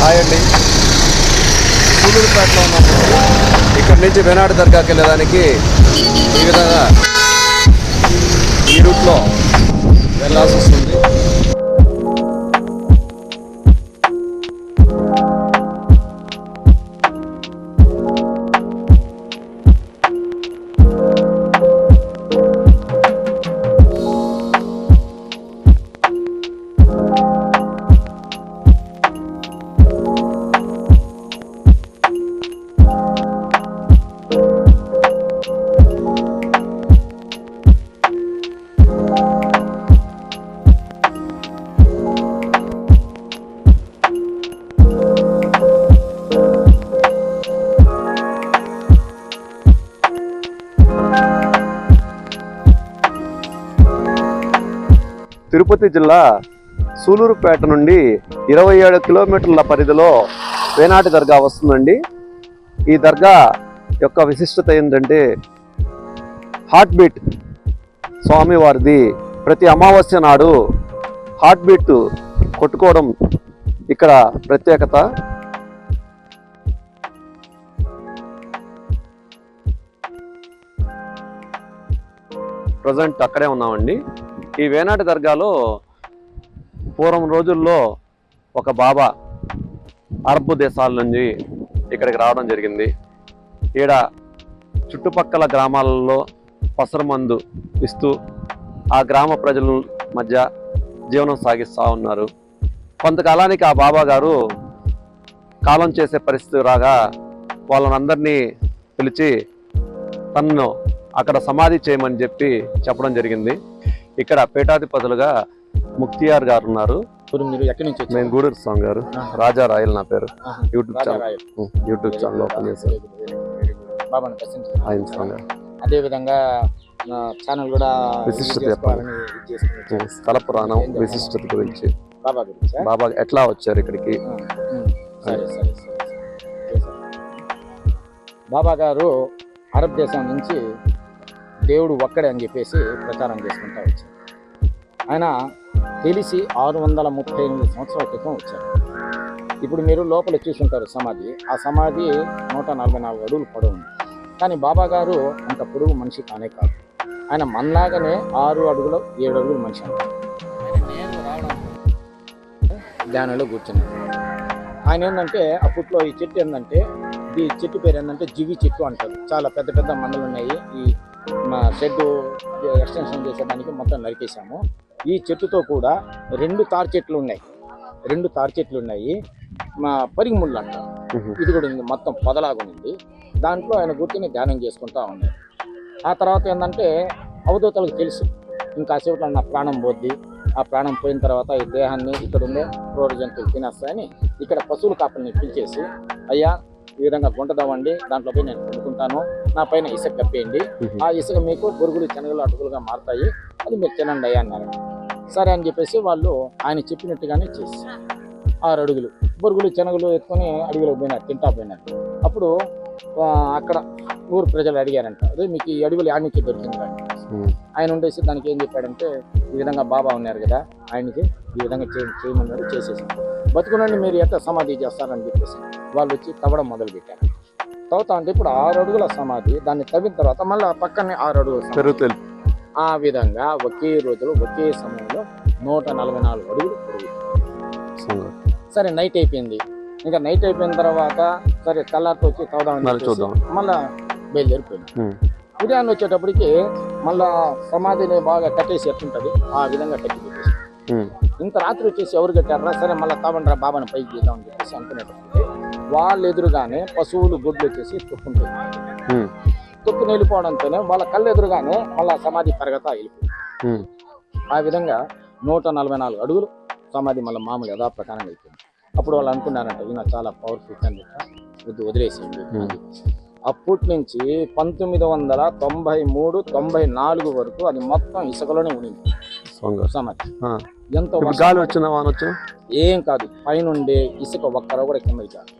Hi అండి. సూలూరుపేటలో ఉన్నాము ఇక్కడి నుంచి వెనాడు దర్గాకి వెళ్ళేదానికి ఈ విధంగా ఈ రూట్లో వెళ్ళాల్సి వస్తుంది. తిరుపతి జిల్లా సూలూరుపేట నుండి ఇరవై ఏడు కిలోమీటర్ల పరిధిలో వేనాటి దర్గా వస్తుందండి. ఈ దర్గా యొక్క విశిష్టత ఏంటంటే హార్ట్ బీట్ స్వామివారిది ప్రతి అమావాస్య నాడు హార్ట్ బీట్ కొట్టుకోవడం ఇక్కడ ప్రత్యేకత. ప్రజెంట్ అక్కడే ఉన్నామండి. ఈ వేనాటి దర్గాలో పూర్వం రోజుల్లో ఒక బాబా అరబ్ దేశాల నుంచి ఇక్కడికి రావడం జరిగింది. ఈడ చుట్టుపక్కల గ్రామాలలో పసరమందు ఇస్తూ ఆ గ్రామ ప్రజల మధ్య జీవనం సాగిస్తూ ఉన్నారు. కొంతకాలానికి ఆ బాబా గారు కాలం చేసే పరిస్థితి రాగా వాళ్ళనందరినీ పిలిచి తనను అక్కడ సమాధి చేయమని చెప్పి చెప్పడం జరిగింది. ఇక్కడ పీఠాధిపతులుగా ముక్తియార్ గారు ఉన్నారు. మీరు ఎక్కడి నుంచి వచ్చారు? నేను గూడూరు స్వామి గారు. రాజా రాయల్ నా పేరు. ఆహా. YouTube Raja channel. రాయల్. ఉం, యూట్యూబ్ ఛానల్ ఓపెన్ చేశారు. బాబాను ప్రశ్నించారు ఆయన స్వామి గారు. అదే విధంగా నా ఛానల్ కూడా విశిష్టత ఇది చేసుకోవాలని ఇది చేసుకుని వచ్చాను. ఉం, స్థల పురాణం విశిష్టత గురించి. బాబా గురించా? బాబా ఎట్లా వచ్చారు ఇక్కడికి? ఆ. సరే సరే సరే సరే. Okay sir. బాబా గారు అరబ్ దేశం నుంచి దేవుడు ఒక్కడే అని చెప్పేసి ప్రచారం చేసుకుంటా వచ్చారు. ఆయన తెలిసి ఆరు వందల ముప్పై ఎనిమిది సంవత్సరాల క్రితం వచ్చారు. ఇప్పుడు మీరు లోపల చూసుంటారు సమాధి. ఆ సమాధి నూట నలభై నాలుగు అడుగులు పొడవు ఉంది. కానీ బాబా గారు అంత పొడుగు మనిషి కానే కాదు. ఆయన మనలాగానే ఆరు అడుగులు ఏడు అడుగులు మనిషి ధ్యానంలో కూర్చున్నాను ఆయన ఏంటంటే అప్పట్లో ఈ చెట్టు ఏంటంటే ఈ చెట్టు పేరు ఏంటంటే జివి చెట్టు అంటారు. చాలా పెద్ద పెద్ద మండలు ఉన్నాయి. ఈ మా షెడ్ ఎక్స్టెన్షన్ చేసేదానికి మొత్తం నరికేసాము ఈ చెట్టుతో కూడా రెండు తార్ చెట్లు ఉన్నాయి. రెండు తార్ చెట్లు ఉన్నాయి. మా పరిగి ముళ్ళు అంటారు ఉహు. ఇది కూడా ఉంది. మొత్తం పొదలాగా ఉంది. దాంట్లో ఆయన కూర్చొని ధ్యానం చేసుకుంటా ఉన్నారు ఆ తర్వాత ఏంటంటే అవధూతలకు తెలుసు. ఇంకా సేపట్లో నా ప్రాణం పోద్ది. ఆ ప్రాణం పోయిన తర్వాత ఈ దేహాన్ని ఇక్కడ ఉండే క్రూర జంతువులు తినేస్తాయని ఇక్కడ పశువుల కాపల్ని పిలిచేసి అయ్యా ఈ విధంగా గుంట తవ్వండి. దాంట్లో పోయి నేను వండుకుంటాను నా పైన ఇసుక కప్పేయండి. ఆ ఇసుక మీకు బొరుగులు శనగలు అటుకులుగా మారుతాయి. అది మీరు తినండి అయ్యా అన్నారు. సరే అని చెప్పేసి వాళ్ళు ఆయన చెప్పినట్టుగానే చేసి ఆరు అడుగులు. బొరుగులు శనగలు ఎత్తుకొని అడవిలోకి పోయినారు తింటా పోయినారు. అప్పుడు అక్కడ ఊరు ప్రజలు అడిగారంట అదే మీకు ఈ అడవిలో యాడ్ నుంచి దొరికింది? ఆయన ఉండేసి దానికి ఏం చెప్పాడంటే ఈ విధంగా బాబా ఉన్నారు కదా ఆయనకి ఈ విధంగా చేయ చేయమన్నాడు చేసేసాను బతుకునండి మీరు ఎట్లా సమాధి చేస్తారని చెప్పేసి. వాళ్ళు వచ్చి తవ్వడం మొదలు పెట్టారు తవ్వుతా అంటే ఇప్పుడు ఆరు అడుగుల సమాధి దాన్ని తవ్విన తర్వాత మళ్ళీ పక్కనే ఆరు అడుగులు పెరుగుతుంది ఆ విధంగా ఒకే రోజులో ఒకే సమయంలో నూట నలభై నాలుగు అడుగులు పొడుగు. సరే నైట్ అయిపోయింది. ఇంకా నైట్ అయిపోయిన తర్వాత సరే తెల్లారితో వచ్చి చూద్దాం. మళ్ళా బయలుదేరిపోయింది ఉదయాన్నే వచ్చేటప్పటికి మళ్ళా సమాధిని బాగా కట్టేసి ఎట్లుంటది ఆ విధంగా కట్టి పెట్టేసి. ఇంత రాత్రి వచ్చేసి ఎవరు కట్టారా? సరే మళ్ళీ తావండ్రా బాబాని పైకి తీద్దామని చెప్పేసి అనుకునేటప్పటికి వాళ్ళ ఎదురుగానే పశువులు గుడ్లు వచ్చేసి తొక్కుంటాయి. ఉం, తొక్కుని వెళ్ళిపోవడంతోనే వాళ్ళ కళ్ళు ఎదురుగానే మళ్ళా సమాధి పెరగతా వెళ్ళిపోయింది. ఆ విధంగా నూట నలభై నాలుగు అడుగులు సమాధి మళ్ళీ మామూలు యథాప్రకారం అయిపోయింది అప్పుడు వాళ్ళు అనుకున్నారంట ఈయన చాలా పవర్ఫుల్ క్యాండిడేట్ చెప్పేసి. అప్పటి నుంచి పంతొమ్మిది వందల తొంభై మూడు తొంభై నాలుగు వరకు అది మొత్తం ఇసుకలోనే ఉండింది. సమాధి. ఎంత గాలి వచ్చిన ఏం కాదు పైనుండే ఇసుక ఒక్కర కూడా కాదు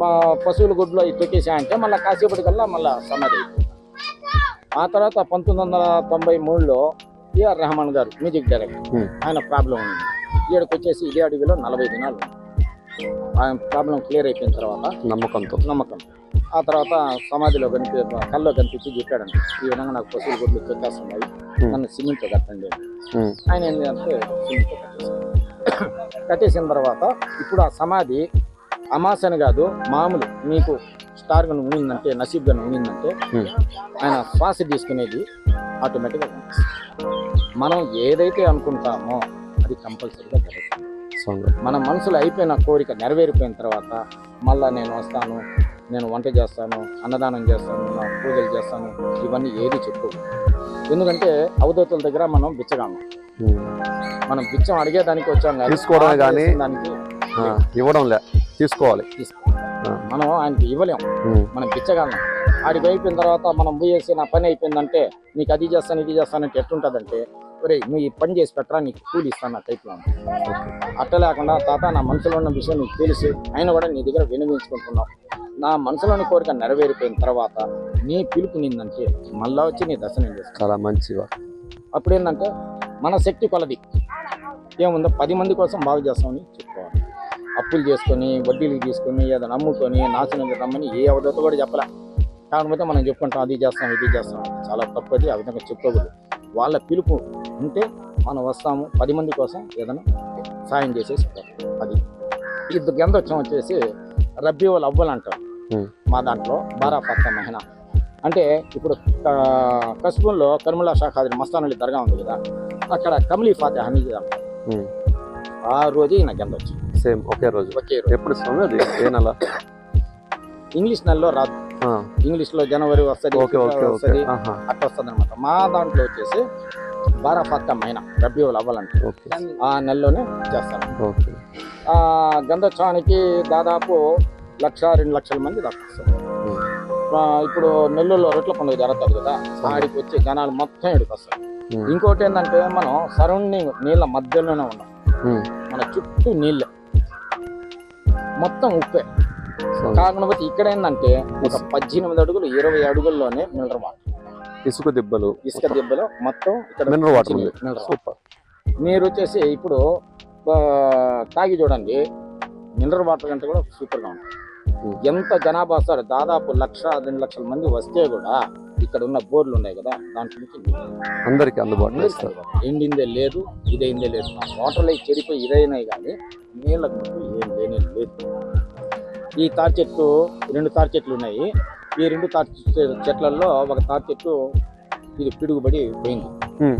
మా పశువుల గుడ్లో తొక్కేసాయంటే మళ్ళీ కాసేపటికల్లా మళ్ళీ సమాధి ఆ తర్వాత పంతొమ్మిది వందల తొంభై మూడులో ఏఆర్ రెహమాన్ గారు మ్యూజిక్ డైరెక్టర్. ఆయన ప్రాబ్లం ఉంది. ఈడకి వచ్చేసి ఇదే అడవిలో నలభై దినాలు. ఆయన ప్రాబ్లం క్లియర్ అయిపోయిన తర్వాత నమ్మకంతో. నమ్మకం. ఆ తర్వాత సమాధిలో కనిపి కల్లో కనిపించి చెప్పాడంట ఈ విధంగా నాకు పశువులు గుడ్లు తొక్కేస్తున్నాయి. నన్ను సిమెంట్తో కట్టండి. ఆయన ఏంటంటే కట్టేశారు కట్టేసిన తర్వాత ఇప్పుడు ఆ సమాధి అమాసని కాదు మామూలు మీకు స్టార్గా ఉండిందంటే నసీబ్గా ఉండిందంటే ఉమ్, ఆయన శ్వాస తీసుకునేది ఆటోమేటిక్గా మనం ఏదైతే అనుకుంటామో అది కంపల్సరీగా జరుగుతుంది. మన మనసులో అయిపోయిన కోరిక నెరవేరిపోయిన తర్వాత మళ్ళా నేను వస్తాను నేను వంట చేస్తాను అన్నదానం చేస్తాను నా పూజలు చేస్తాను ఇవన్నీ ఏది చెప్పు ఎందుకంటే అవధూతుల దగ్గర మనం బిచ్చగాము మనం బిచ్చం అడిగేదానికి వచ్చాం. తీసుకోవడమే ఆకలి దానికి ఇవ్వడం లే తీసుకోవాలి. మనం ఆయనకి ఇవ్వలేం. ఉమ్, మనం బిచ్చగాళ్ళం. ఆడికి అయిపోయిన తర్వాత మనం పోయేసి నా పని అయిపోయిందంటే నీకు అది చేస్తాను ఇది చేస్తానంటే ఎట్లుంటుందంటే ఒరే నువ్వు ఈ పని చేసి పెట్టరా నీకు కూలి ఇస్తాను ఆ టైప్లో అట్ట లేకుండా తాత నా మనసులో ఉన్న విషయం నీకు తెలుసు అయినా కూడా నీ దగ్గర వినియోగించుకుంటున్నావు నా మనసులోని కోరిక నెరవేరిపోయిన తర్వాత నీ పిలుపు నిందంటే మళ్ళా వచ్చి నీ దర్శనం చేస్తాను చాలా మంచిగా అప్పుడు ఏంటంటే మన శక్తి కొలది. ఏముందో? పది మంది కోసం బాగు చేస్తామని చెప్పుకోవాలి. అప్పులు చేసుకొని వడ్డీలు తీసుకొని ఏదైనా అమ్ముకొని నాశనం రమ్మని ఏ అవధత కూడా చెప్పలే. కాకపోతే మనం చెప్పుకుంటాం అది చేస్తాం ఇది చేస్తాం చాలా తప్పది ఆ విధంగా చెప్పుకోకూడదు వాళ్ళ పిలుపు ఉంటే మనం వస్తాము పది మంది కోసం ఏదైనా సాయం చేసేసి. అది. ఇది గంధోత్సవం వచ్చేసి రబ్బీ వాళ్ళు అవ్వలు అంటారు. మా దాంట్లో బారా పక్క మహిళ అంటే ఇప్పుడు కస్బుల్లో కర్ముల షాఖాద్రి మస్తానల్లి దర్గా ఉంది కదా అక్కడ కమలీ అంటారు. ఉమ్, ఆ రోజే నాకు వచ్చింది సేమ్ ఒకే రోజు. ఒకే రోజు. ఎప్పుడు స్వామి అది? ఏ నెల? ఇంగ్లీష్ నెలలో రాదు. ఇంగ్లీష్లో జనవరి వస్తుంది ఓకే వస్తుంది అట్లా వస్తుంది అనమాట మా దాంట్లో వచ్చేసి బారా పక్క మైన రబ్బీ వాళ్ళు అవ్వాలంటే ఆ నెలలోనే చేస్తారు. గంధోత్సవానికి దాదాపు లక్ష రెండు లక్షల మంది దాకా ఇప్పుడు నెల్లూరులో రొట్టెల పండుగ జరుగుతుంది కదా ఆడికి వచ్చి జనాలు మొత్తం ఇక్కడికి వస్తారు ఇంకోటి ఏంటంటే మనం సరౌండింగ్ నీళ్ళ మధ్యలోనే ఉన్నాం. మన చుట్టూ నీళ్ళే. మొత్తం ఉప్పే. కాకపోతే ఇక్కడ ఏంటంటే ఒక పద్దెనిమిది అడుగులు ఇరవై అడుగుల్లోనే మినరల్ వాటర్. ఇసుక దిబ్బలు. ఇసుక దెబ్బలో మొత్తం ఇక్కడ మినరల్ వాటర్ మినరల్. సూపర్. మీరు వచ్చేసి ఇప్పుడు తాగి చూడండి. మినరల్ వాటర్ కంటే కూడా సూపర్గా ఉంటుంది. ఎంత జనాభా వస్తారు? దాదాపు లక్ష రెండు లక్షల మంది వస్తే కూడా ఇక్కడ ఉన్న బోర్లు ఉన్నాయి కదా దాంట్లో నుంచి అందరికి అందుబాటులో ఇస్తారు. ఎండిందే లేదు ఇదైందే లేదు. వాటర్ లైక్ చెడిపోయి ఇదైనాయి కానీ నీళ్ళకు మటుకు ఈ తాటి చెట్టు రెండు తాటి చెట్లు ఉన్నాయి. ఈ రెండు తాటి చెట్లలో ఒక తాటి చెట్టు ఇది పిడుగుబడి పోయింది.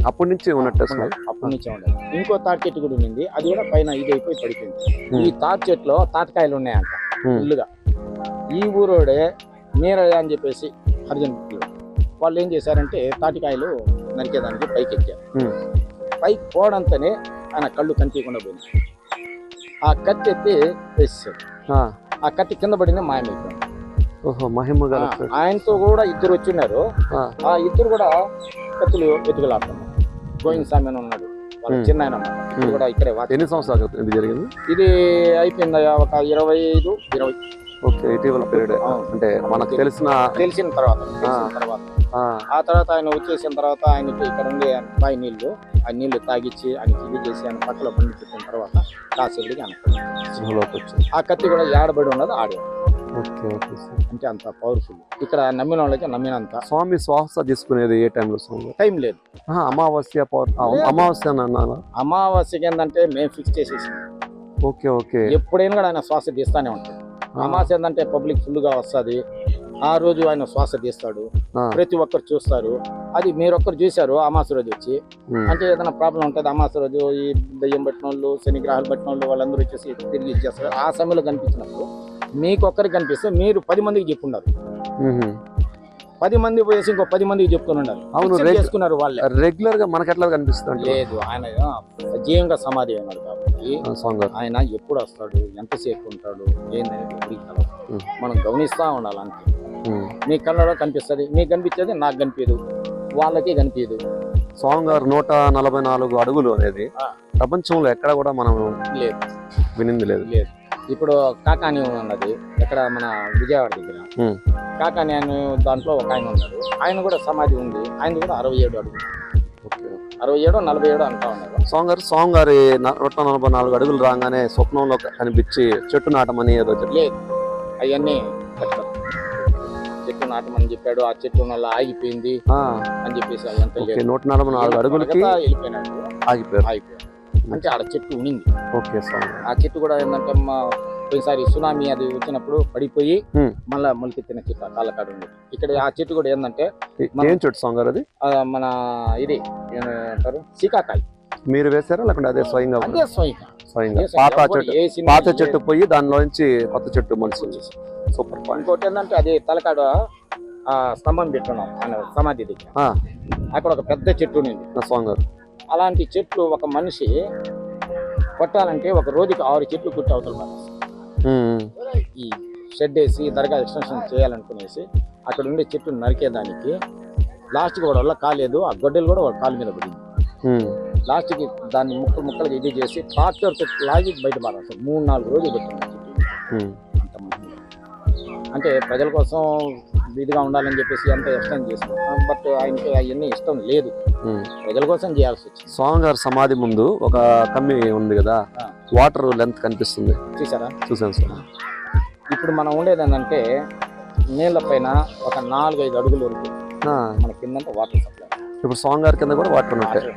అప్పటి నుంచి ఉన్నట్టు అప్పటి నుంచి ఉండదు ఇంకో తాటి చెట్టు కూడా ఉంది అది కూడా పైన ఇది అయిపోయి పడిపోయింది. ఈ తాటి చెట్లో తాటికాయలు ఉన్నాయంట ఉమ్, ఫుల్లుగా. ఈ ఊరోడే మీరయ్య అని చెప్పేసి హరిజన్ వాళ్ళు ఏం చేశారంటే తాటికాయలు నరికేదానికి పైకి ఎక్కారు పైకి పోవడంతోనే ఆయన కళ్ళు కనిపించకుండా పోయింది. ఆ కత్తి ఎత్తి వేసేసాడు ఆ, కత్తి కింద పడింది మాయమైపోయింది ఓహో మహిమ గల ఆ, ఆయనతో కూడా ఇద్దరు వచ్చిన్నారు ఆ, ఇద్దరు కూడా కత్తులు వెతుకులాడుతున్నారు గోవింద్ స్వామి అని ఉన్నాడు. వాళ్ళ. చిన్న ఆయన. కూడా ఇక్కడే ఎన్ని సంవత్సరాల ఇది జరిగింది? ఇది అయిపోయింది? ఒక ఇరవై ఐదు ఇరవై. ఓకే ఇటీవల పీరియడ్. అంటే మనకు తెలిసిన తెలిసిన తర్వాత తెలిసిన తర్వాత. ఆ, తర్వాత ఆయన వచ్చేసిన తర్వాత ఆయనకి ఇక్కడ ఉండే బాయి నీళ్ళు ఆ నీళ్ళు తాగిచ్చి ఆయనకి ఇది చేసి ఆయన పక్కల బండి పెట్టిన తర్వాత కాసేపుడికి ఆయన వచ్చింది ఆ కత్తి కూడా ఏడబడి ఉన్నది ఆడే ఓకే ఓకే సార్. అంటే అంత పవర్ఫుల్. ఇక్కడ నమ్మిన వాళ్ళకి నమ్మినంత స్వామి శ్వాస తీసుకునేది ఏ టైంలో స్వామి? టైం లేదు. అమావాస్య లేదు. అమావాస్య అమావాస్యకి ఏంటంటే మేము ఫిక్స్ చేసేసి. Okay okay. ఎప్పుడైనా కూడా ఆయన శ్వాస తీస్తానే ఉంటాడు. ఆ, అమావాస్య ఏంటంటే పబ్లిక్ ఫుల్గా వస్తుంది. ఆ రోజు ఆయన శ్వాస తీస్తాడు. ప్రతి ఒక్కరు చూస్తారు. అది మీరు ఒక్కరు చూశారు అమాస రోజు వచ్చి. అంటే ఏదైనా ప్రాబ్లం ఉంటుంది అమాస రోజు ఈ దయ్యం పట్టిన వాళ్ళు శని గ్రహాలు పట్టిన వాళ్ళు వాళ్ళందరూ వచ్చేసి తిరిగి ఇచ్చేస్తారు ఆ సమయంలో కనిపించినప్పుడు మీకు ఒక్కరికి కనిపిస్తే మీరు పది మందికి చెప్పున్నారు. పది మంది పోయేసి ఇంకో పది మందికి చెప్తుని ఉండాలి. అవును, చేసుకున్నారు వాళ్ళే. రెగ్యులర్గా మనకి ఎట్లా కనిపిస్తుంది లేదు ఆయన సజీవంగా సమాధి అయినాడు కాబట్టి ఆయన ఎప్పుడు వస్తాడు? ఎంతసేపు ఉంటాడు. ఉమ్. మనం గమనిస్తా ఉండాలి అంతే. ఉమ్. మీ కళ్ళలో కనిపిస్తుంది. మీకు కనిపించేది నాకు కనిపించదు. వాళ్ళకి కనిపించదు. స్వామి గారు నూట నలభై నాలుగు అడుగులు అనేది. ప్రపంచంలో ఎక్కడ కూడా మనం లేదు. వినింది లేదు. లేదు. ఇప్పుడు కాకాని ఉన్నది. ఎక్కడ మన విజయవాడ దగ్గర. ఉమ్. కాకాని అని దాంట్లో ఒక ఆయన ఉన్నాడు. ఆయన కూడా సమాధి ఉంది. ఆయన కూడా అరవై ఏడు అడుగులు. అరవై ఏడో నలభై ఏడో అంటా ఉన్నారు. స్వామి గారు స్వామి గారి న- నూట నలభై నాలుగు అడుగులు రాగానే స్వప్నంలో కనిపించి చెట్టు నాటమని ఏదో లేదు. అవన్నీ నాటమని చెప్పాడు ఆ చెట్టు వల్ల ఆగిపోయింది అని చెప్పేసి నూట నలభై నాలుగు అడుగులకి వెళ్ళిపోయినాడు. ఆగిపోయారు. ఆగిపోయాడు. అంటే ఆడ చెట్టు ఉనింది. ఓకే స్వామి ఆ చెట్టు కూడా ఏంటంటే మా పోయినసారి సునామీ అది వచ్చినప్పుడు పడిపోయి. మళ్ళా మొలికెత్తిన చెట్టు కాళ్ళకాడ ఉంది ఇక్కడ ఆ చెట్టు కూడా ఏంటంటే ఏ- చెట్టు స్వామి గారు అది మన ఇది ఏమంటారు? సీకాకాయ మీరు వేశారా లేకుంటే అదే స్వయంగా అదే స్వయంగా. పాత చెట్టు పాత ఏ- చెట్టు పోయి దానిలోంచి కొత్త చెట్టు మనిషి సూపర్ ఇంకోటి ఏంటంటే అది తలకాడ స్తంభం పెట్టున్నాం సమాధి దగ్గర అక్కడ ఒక పెద్ద చెట్టు ఉంది నా స్వామి గారు అలాంటి చెట్లు ఒక మనిషి కొట్టాలంటే ఒక రోజుకి ఆరు చెట్లు కుట్టి అవతల ఉమ్. ఈ షెడ్ వేసి దర్గా ఎక్స్టెన్షన్ చేయాలనుకునేసి అక్కడ ఉండే చెట్టు నరికేదానికి లాస్ట్కి వాడు వల్ల కాలేదు ఆ గొడ్డలు కూడా వాడు కాలు మీద పడింది. లాస్ట్కి దాన్ని ముక్కలు ముక్కలుగా ఇది చేసి ట్రాక్టర్తో లాగి బయట పారేస్తాడు మూడు నాలుగు రోజులు పెట్టింది. అంత. అంటే ప్రజల కోసం ఇదిగా ఉండాలని చెప్పేసి అంత ఎక్స్టెండ్ చేస్తున్నాం బట్ ఆయనకి అవన్నీ ఇష్టం లేదు. ప్రజల కోసం చేయాల్సి వచ్చింది. స్వామి గారి సమాధి ముందు ఒక కమ్మి ఉంది కదా. వాటర్ లెంత్ కనిపిస్తుంది. చూసారా చూసాను సార్. ఇప్పుడు మనం ఉండేది ఏంటంటే నీళ్ళ పైన ఒక నాలుగైదు అడుగులు వరకు మన కిందంతా వాటర్ సప్లై ఇప్పుడు స్వామి గారి కింద కూడా వాటర్ ఉంటాయి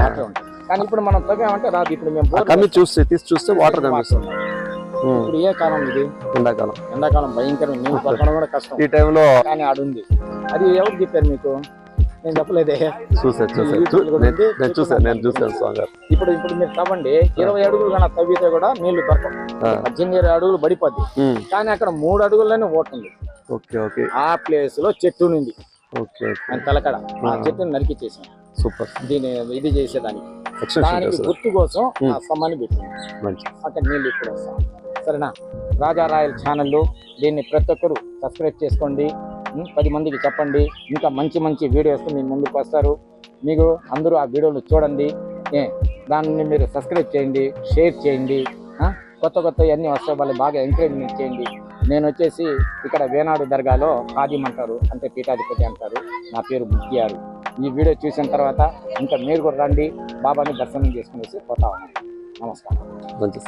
వాటర్ ఉంటుంది కానీ ఇప్పుడు మనం తవ్వామంటే రాదు. ఇప్పుడు మేము కమ్మి చూస్తే తీసి చూస్తే వాటర్ కనిపిస్తుంది. ఇప్పుడు ఏ కాలం ఇది? ఎండాకాలం. ఎండాకాలం భయంకరం నీళ్ళు పడడం కూడా కష్టం. ఈ టైంలో కానీ ఆడుంది. అది ఎవరు చెప్పారు మీకు? నేను చెప్పలేదే. చూసాను చూసాను నేను- చూసాను నేను చూసాను స్వామి గారు ఇప్పుడు ఇప్పుడు మీరు తవ్వండి. ఇరవై అడుగులు కన్నా తవ్వితే కూడా నీళ్ళు దొరకవు. పద్దెనిమిది ఇరవై అడుగులు పడిపోద్ది. కానీ అక్కడ మూడు అడుగుల్లోనే ఓటుంది ఓకే ఓకే. ఆ ప్లేస్లో చెట్టు ఉంది ఓకే తలకడ. ఆ. చెట్టుని నరికిచ్చేసాం. సూపర్. దీని ఇది చేసేదానికి. దానికి గుర్తు కోసం. ఆ స్తంభాన్ని పెట్టింది. అక్కడ నీళ్ళు ఇప్పుడు వస్తాం సరేనా రాజా రాయల్ ఛానల్ దీన్ని ప్రతి ఒక్కరు సబ్స్క్రైబ్ చేసుకోండి. పది మందికి చెప్పండి. ఇంకా మంచి మంచి వీడియోస్ మీ ముందుకు వస్తారు. మీకు అందరూ ఆ వీడియోలు చూడండి. దాన్ని మీరు సబ్స్క్రైబ్ చేయండి షేర్ చేయండి. కొత్త కొత్త అన్నీ వస్తాయి వాళ్ళు బాగా ఎంకరేజ్మెంట్ చేయండి. నేను వచ్చేసి ఇక్కడ వేనాడు దర్గాలో ఖాదీం అంటారు అంటే పీఠాధిపతి అంటారు. నా పేరు ముక్తియారు ఈ వీడియో చూసిన తర్వాత ఇంకా మీరు కూడా రండి. బాబాని దర్శనం చేసుకునేసి పోతా ఉన్నాను నమస్కారం. మంచిది